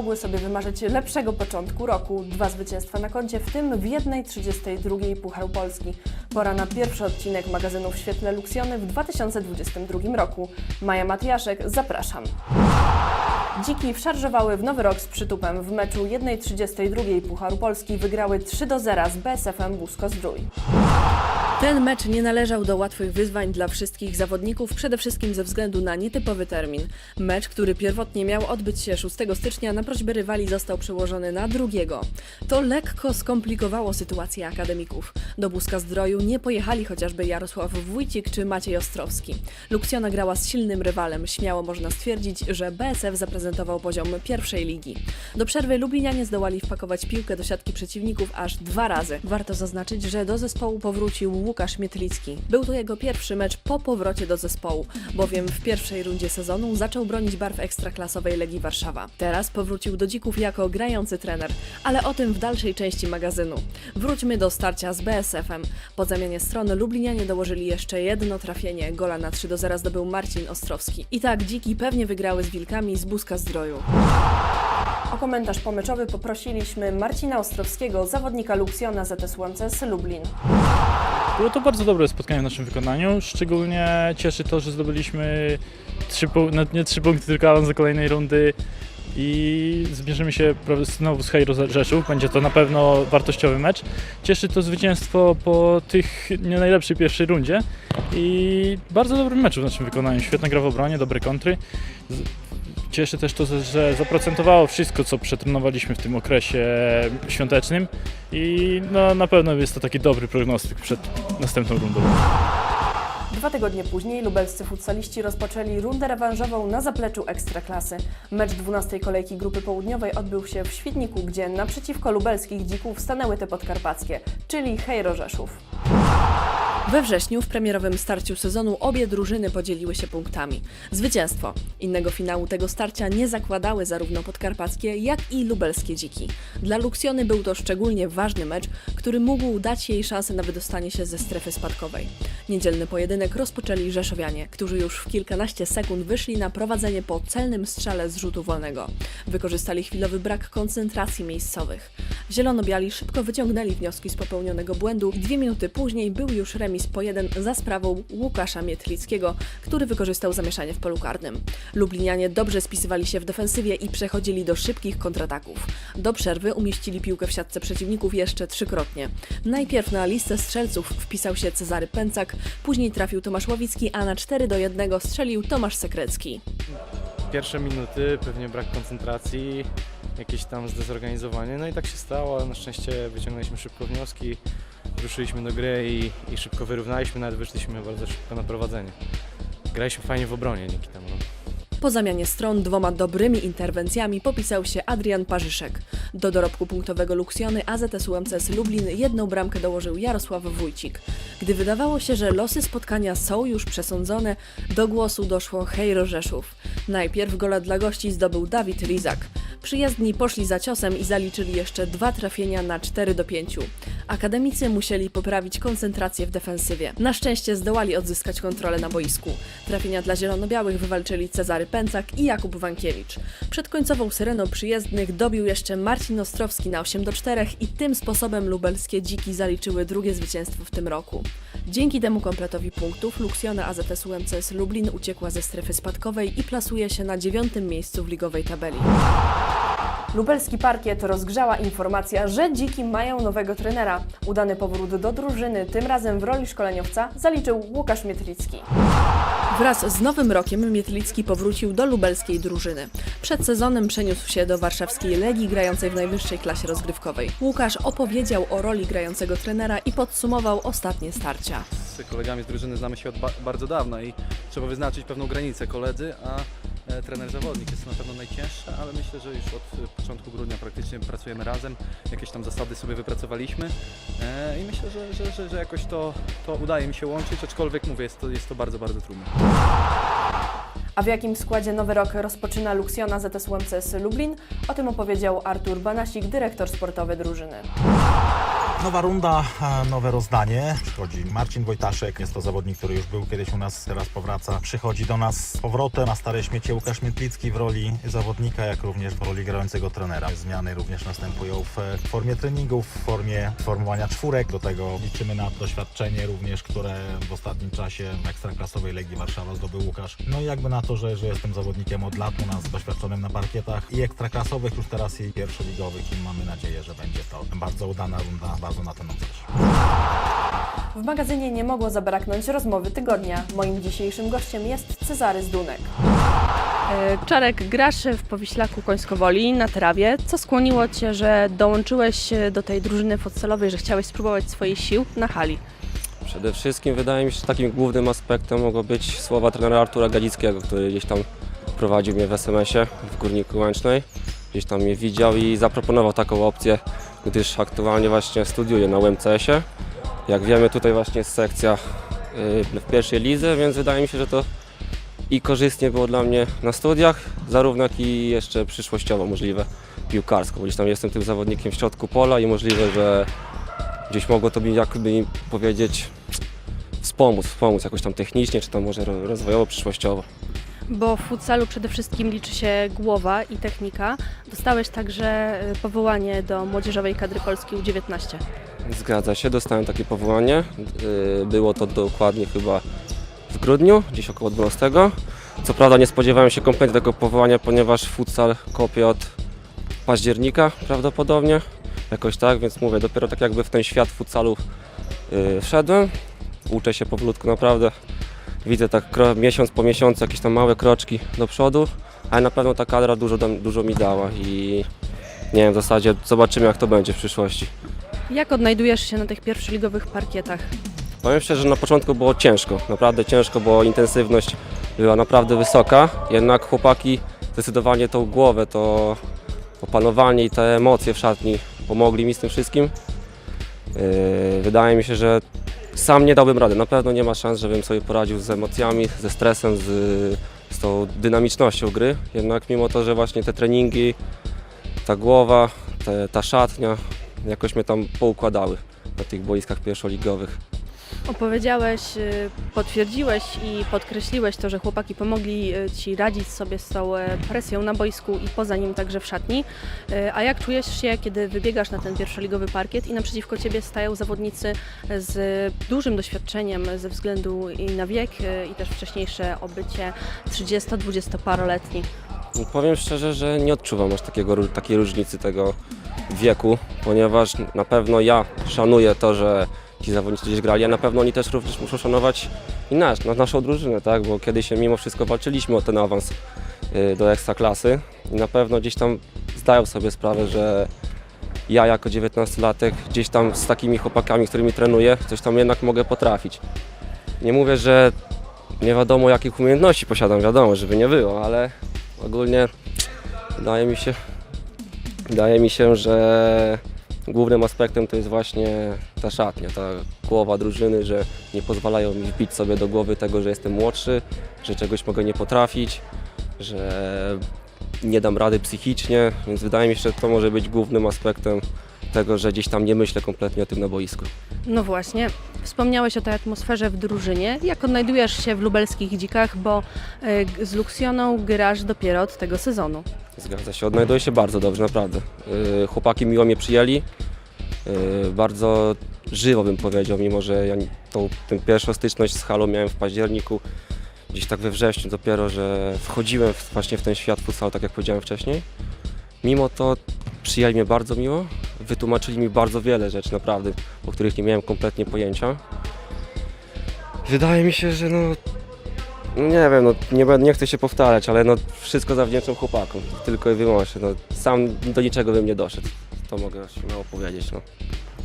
mogły sobie wymarzyć lepszego początku roku. Dwa zwycięstwa na koncie, w tym w 1.32 Pucharu Polski. Pora na pierwszy odcinek magazynu w świetle Luksjony w 2022 roku. Maja Matiaszek, zapraszam. Dziki wszarżowały w nowy rok z przytupem. W meczu 1.32 Pucharu Polski wygrały 3 do 0 z BSF-em Busko-Zdrój. Ten mecz nie należał do łatwych wyzwań dla wszystkich zawodników, przede wszystkim ze względu na nietypowy termin. Mecz, który pierwotnie miał odbyć się 6 stycznia, na prośbę rywali został przełożony na drugiego. To lekko skomplikowało sytuację akademików. Do Buska Zdroju nie pojechali chociażby Jarosław Wójcik czy Maciej Ostrowski. Luksjona grała z silnym rywalem. Śmiało można stwierdzić, że BSF zaprezentował poziom pierwszej ligi. Do przerwy Lublinianie zdołali wpakować piłkę do siatki przeciwników aż dwa razy. Warto zaznaczyć, że do zespołu powrócił Łukasz Mietlicki. Był to jego pierwszy mecz po powrocie do zespołu, bowiem w pierwszej rundzie sezonu zaczął bronić barw ekstraklasowej Legii Warszawa. Teraz powrócił do Dzików jako grający trener, ale o tym w dalszej części magazynu. Wróćmy do starcia z BSF-em. Po zamianie strony Lublinianie dołożyli jeszcze jedno trafienie. Gola na 3 do 0 zdobył Marcin Ostrowski. I tak Dziki pewnie wygrały z Wilkami z Buska Zdroju. O komentarz pomeczowy poprosiliśmy Marcina Ostrowskiego, zawodnika Luksjona ZS Łąces Lublin. Było to bardzo dobre spotkanie w naszym wykonaniu. Szczególnie cieszy to, że zdobyliśmy trzy, no nie trzy punkty, tylko awans do kolejnej rundy i zmierzymy się znowu z Hejro Rzeszów. Będzie to na pewno wartościowy mecz. Cieszy to zwycięstwo po tych nie najlepszej pierwszej rundzie i bardzo dobry mecz w naszym wykonaniu. Świetna gra w obronie, dobre kontry. Cieszy też to, że zaprocentowało wszystko, co przetrenowaliśmy w tym okresie świątecznym i no, na pewno jest to taki dobry prognostyk przed następną rundą. Dwa tygodnie później lubelscy futsaliści rozpoczęli rundę rewanżową na zapleczu Ekstraklasy. Mecz 12 kolejki grupy południowej odbył się w Świdniku, gdzie naprzeciwko lubelskich dzików stanęły te podkarpackie, czyli Hejro Rzeszów. We wrześniu w premierowym starciu sezonu obie drużyny podzieliły się punktami. Zwycięstwo. Innego finału tego starcia nie zakładały zarówno podkarpackie, jak i lubelskie dziki. Dla Luksjony był to szczególnie ważny mecz, który mógł dać jej szansę na wydostanie się ze strefy spadkowej. Niedzielny pojedynek rozpoczęli Rzeszowianie, którzy już w kilkanaście sekund wyszli na prowadzenie po celnym strzale z rzutu wolnego. Wykorzystali chwilowy brak koncentracji miejscowych. Zielono-biali szybko wyciągnęli wnioski z popełnionego błędu dwie minuty później był już remis po jeden za sprawą Łukasza Mietlickiego, który wykorzystał zamieszanie w polu karnym. Lublinianie dobrze spisywali się w defensywie i przechodzili do szybkich kontrataków. Do przerwy umieścili piłkę w siatce przeciwników jeszcze trzykrotnie. Najpierw na listę strzelców wpisał się Cezary Pęcak, później trafił Tomasz Łowicki, a na 4 do 1 strzelił Tomasz Sekrecki. Pierwsze minuty, pewnie brak koncentracji, jakieś tam zdezorganizowanie, no i tak się stało, na szczęście wyciągnęliśmy szybko wnioski, ruszyliśmy do gry i, i szybko wyrównaliśmy, nawet wyszliśmy bardzo szybko na prowadzenie. Graliśmy fajnie w obronie dzięki temu. Po zamianie stron dwoma dobrymi interwencjami popisał się Adrian Parzyszek. Do dorobku punktowego Luksjony AZS UMCS Lublin jedną bramkę dołożył Jarosław Wójcik. Gdy wydawało się, że losy spotkania są już przesądzone, do głosu doszło Hejro Rzeszów. Najpierw gola dla gości zdobył Dawid Lizak. Przyjezdni poszli za ciosem i zaliczyli jeszcze dwa trafienia na 4 do 5. Akademicy musieli poprawić koncentrację w defensywie. Na szczęście zdołali odzyskać kontrolę na boisku. Trafienia dla zielono-białych wywalczyli Cezary Pęcak i Jakub Wankiewicz. Przed końcową syreną przyjezdnych dobił jeszcze Marcin Ostrowski na 8 do 4 i tym sposobem lubelskie dziki zaliczyły drugie zwycięstwo w tym roku. Dzięki temu kompletowi punktów Luksjona AZS UMCS Lublin uciekła ze strefy spadkowej i plasuje się na dziewiątym miejscu w ligowej tabeli. Lubelski parkiet rozgrzała informacja, że dziki mają nowego trenera. Udany powrót do drużyny, tym razem w roli szkoleniowca, zaliczył Łukasz Mietlicki. Wraz z nowym rokiem Mietlicki powrócił do lubelskiej drużyny. Przed sezonem przeniósł się do warszawskiej Legii grającej w najwyższej klasie rozgrywkowej. Łukasz opowiedział o roli grającego trenera i podsumował ostatnie starcia. z kolegami z drużyny znamy się od ba- bardzo dawna i trzeba wyznaczyć pewną granicę koledzy, a trener zawodnik jest to na pewno najcięższe, ale myślę, że już od e, początku grudnia praktycznie pracujemy razem, jakieś tam zasady sobie wypracowaliśmy e, i myślę, że, że, że, że jakoś to, to udaje mi się łączyć, aczkolwiek mówię, jest to, jest to bardzo, bardzo trudne. A w jakim składzie nowy rok rozpoczyna Luksjona ZS UMCS Lublin? O tym opowiedział Artur Banasik, dyrektor sportowy drużyny. Nowa runda, a nowe rozdanie. Przychodzi Marcin Wojtaszek, jest to zawodnik, który już był kiedyś u nas, teraz powraca. Przychodzi do nas z powrotem na stare śmiecie Łukasz Mietlicki w roli zawodnika, jak również w roli grającego trenera. Zmiany również następują w formie treningów, w formie formowania czwórek. Do tego liczymy na doświadczenie również, które w ostatnim czasie ekstraklasowej Legii Warszawa zdobył Łukasz. No i jakby na to, że, że jestem zawodnikiem od lat u nas, doświadczonym na parkietach i ekstraklasowych, już teraz i pierwszoligowych i mamy nadzieję, że będzie to bardzo udana runda, na to nam zależy. W magazynie nie mogło zabraknąć rozmowy tygodnia. Moim dzisiejszym gościem jest Cezary Zdunek. E, Czarek, grasz w Powiślaku Końskowoli na trawie. Co skłoniło Cię, że dołączyłeś do tej drużyny futsałowej, że chciałeś spróbować swoich sił na hali? Przede wszystkim wydaje mi się, że takim głównym aspektem mogą być słowa trenera Artura Galickiego, który gdzieś tam prowadził mnie w SMS-ie w Górniku Łęcznej. Gdzieś tam mnie widział i zaproponował taką opcję, gdyż aktualnie właśnie studiuję na UMCS-ie. Jak wiemy tutaj właśnie jest sekcja y, w pierwszej lidze, więc wydaje mi się, że to i korzystnie było dla mnie na studiach, zarówno jak i jeszcze przyszłościowo możliwe piłkarsko, gdzieś tam jestem tym zawodnikiem w środku pola i możliwe, że gdzieś mogło to mi jakby powiedzieć wspomóc, wspomóc jakoś tam technicznie, czy tam może ro- rozwojowo, przyszłościowo. Bo w futsalu przede wszystkim liczy się głowa i technika. Dostałeś także e, powołanie do młodzieżowej kadry Polski U19. Zgadza się, dostałem takie powołanie. Yy, Było to dokładnie chyba w grudniu, gdzieś około 12. Co prawda nie spodziewałem się kompletnie tego powołania, ponieważ futsal kopie od października prawdopodobnie. Jakoś tak, więc mówię, dopiero tak jakby w ten świat futsalu yy, wszedłem. Uczę się powolutku naprawdę. Widzę tak miesiąc po miesiącu jakieś tam małe kroczki do przodu, ale na pewno ta kadra dużo, dużo mi dała i nie wiem, w zasadzie zobaczymy jak to będzie w przyszłości. Jak odnajdujesz się na tych pierwszoligowych parkietach? Powiem szczerze, że na początku było ciężko, naprawdę ciężko, bo intensywność była naprawdę wysoka, jednak chłopaki zdecydowanie tą głowę, to opanowanie i te emocje w szatni pomogli mi z tym wszystkim. Yy, Wydaje mi się, że sam nie dałbym rady, na pewno nie ma szans, żebym sobie poradził z emocjami, ze stresem, z, z tą dynamicznością gry, jednak mimo to, że właśnie te treningi, ta głowa, te, ta szatnia jakoś mnie tam poukładały na tych boiskach pierwszoligowych. Opowiedziałeś, y, potwierdziłeś i podkreśliłeś to, że chłopaki pomogli y, Ci radzić sobie z tą e, presją na boisku i poza nim także w szatni. Y, A jak czujesz się, kiedy wybiegasz na ten pierwszoligowy parkiet i naprzeciwko Ciebie stają zawodnicy z dużym doświadczeniem ze względu i na wiek i też wcześniejsze obycie 30-20-paroletni? Powiem szczerze, że nie odczuwam aż takiego, takiej różnicy tego wieku, ponieważ na pewno ja szanuję to, że ci zawodnicy gdzieś grali, a na pewno oni też również muszą szanować i no, naszą drużynę, tak? bo kiedyś się mimo wszystko walczyliśmy o ten awans y, do ekstraklasy i na pewno gdzieś tam zdają sobie sprawę, że ja jako 19-latek gdzieś tam z takimi chłopakami, którymi trenuję, coś tam jednak mogę potrafić. Nie mówię, że nie wiadomo jakich umiejętności posiadam, wiadomo, żeby nie było, ale ogólnie wydaje mi się, wydaje mi się, że głównym aspektem to jest właśnie ta szatnia, ta głowa drużyny, że nie pozwalają mi wbić sobie do głowy tego, że jestem młodszy, że czegoś mogę nie potrafić, że nie dam rady psychicznie, więc wydaje mi się, że to może być głównym aspektem tego, że gdzieś tam nie myślę kompletnie o tym na boisku. No właśnie, wspomniałeś o tej atmosferze w drużynie. Jak odnajdujesz się w lubelskich dzikach, bo g- z Luksjoną grasz dopiero od tego sezonu? Zgadza się, odnajduję się bardzo dobrze, naprawdę. Yy, Chłopaki miło mnie przyjęli, yy, bardzo żywo bym powiedział, mimo że ja tą, tę pierwszą styczność z halą miałem w październiku, gdzieś tak we wrześniu dopiero, że wchodziłem w, właśnie w ten świat futsalu, tak jak powiedziałem wcześniej. Mimo to przyjęli mnie bardzo miło, wytłumaczyli mi bardzo wiele rzeczy naprawdę, o których nie miałem kompletnie pojęcia. Wydaje mi się, że no nie wiem, no nie, nie chcę się powtarzać, ale no wszystko zawdzięczam chłopakom, tylko i wyłącznie. No, sam do niczego bym nie doszedł, to mogę śmiało powiedzieć. No.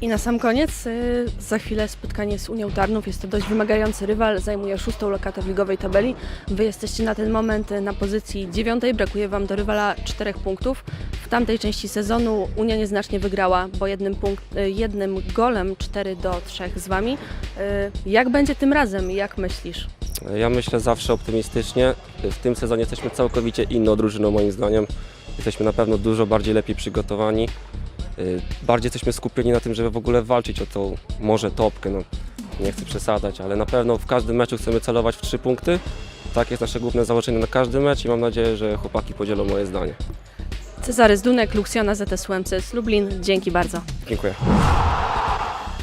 I na sam koniec, y, za chwilę spotkanie z Unią Tarnów. Jest to dość wymagający rywal, zajmuje szóstą lokatę w ligowej tabeli. Wy jesteście na ten moment y, na pozycji dziewiątej, brakuje Wam do rywala czterech punktów. W tamtej części sezonu Unia nieznacznie wygrała, bo jednym, punkt, y, jednym golem 4 do 3 z Wami. Y, Jak będzie tym razem? Jak myślisz? Ja myślę zawsze optymistycznie. W tym sezonie jesteśmy całkowicie inną drużyną moim zdaniem. Jesteśmy na pewno dużo bardziej lepiej przygotowani. y, bardziej jesteśmy skupieni na tym, żeby w ogóle walczyć o tą może topkę. No, nie chcę przesadzać, ale na pewno w każdym meczu chcemy celować w trzy punkty. Tak jest nasze główne założenie na każdy mecz i mam nadzieję, że chłopaki podzielą moje zdanie. Cezary Zdunek, Luksjona ZS UMCS Lublin. Dzięki bardzo. Dziękuję.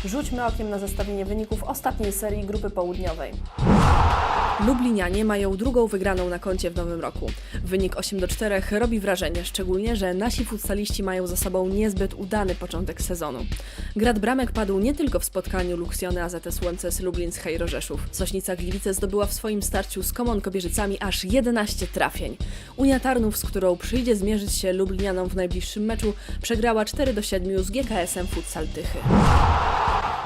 Rzućmy okiem na zestawienie wyników ostatniej serii grupy południowej. Lublinianie mają drugą wygraną na koncie w nowym roku. Wynik 8 do 4 robi wrażenie, szczególnie, że nasi futsaliści mają za sobą niezbyt udany początek sezonu. Grad bramek padł nie tylko w spotkaniu Luksjony AZS UMCS Lublin z Hejro Rzeszów. Sośnica Gliwice zdobyła w swoim starciu z Komon Kobierzycami aż 11 trafień. Unia Tarnów, z którą przyjdzie zmierzyć się Lublinianom w najbliższym meczu, przegrała 4 do 7 z GKS-em Futsal Tychy.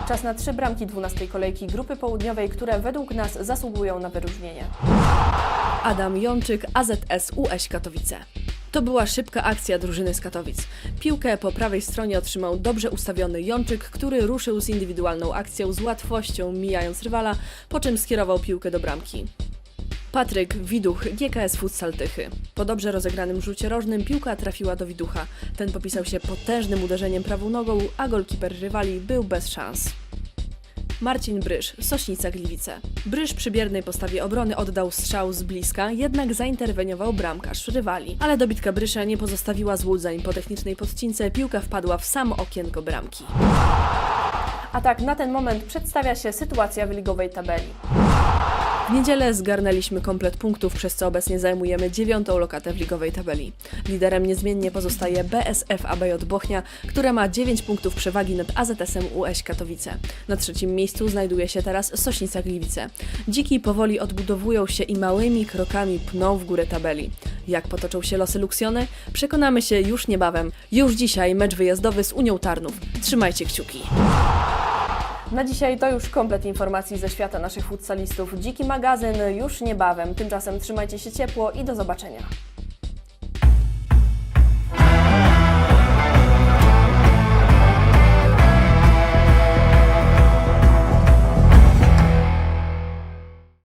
Czas na trzy bramki 12 kolejki grupy południowej, które według nas zasługują na wyróżnienie. Adam Jączyk, AZS UŚ Katowice. To była szybka akcja drużyny z Katowic. Piłkę po prawej stronie otrzymał dobrze ustawiony Jączyk, który ruszył z indywidualną akcją z łatwością, mijając rywala, po czym skierował piłkę do bramki. Patryk Widuch, GKS Futsal Tychy. Po dobrze rozegranym rzucie rożnym piłka trafiła do Widucha. Ten popisał się potężnym uderzeniem prawą nogą, a golkiper rywali był bez szans. Marcin Bryż, Sośnica Gliwice. Bryż przy biernej postawie obrony oddał strzał z bliska, jednak zainterweniował bramkarz rywali. Ale dobitka Brysza nie pozostawiła złudzeń. Po technicznej podcince piłka wpadła w samo okienko bramki. A tak na ten moment przedstawia się sytuacja w ligowej tabeli. W niedzielę zgarnęliśmy komplet punktów, przez co obecnie zajmujemy dziewiątą lokatę w ligowej tabeli. Liderem niezmiennie pozostaje BSF ABJ Bochnia, która ma 9 punktów przewagi nad AZS-em UŚ Katowice. Na trzecim miejscu znajduje się teraz Sośnica Gliwice. Dziki powoli odbudowują się i małymi krokami pną w górę tabeli. Jak potoczą się losy Luksjony? Przekonamy się już niebawem. Już dzisiaj mecz wyjazdowy z Unią Tarnów. Trzymajcie kciuki. Na dzisiaj to już komplet informacji ze świata naszych futsalistów. Dziki magazyn już niebawem. Tymczasem trzymajcie się ciepło i do zobaczenia.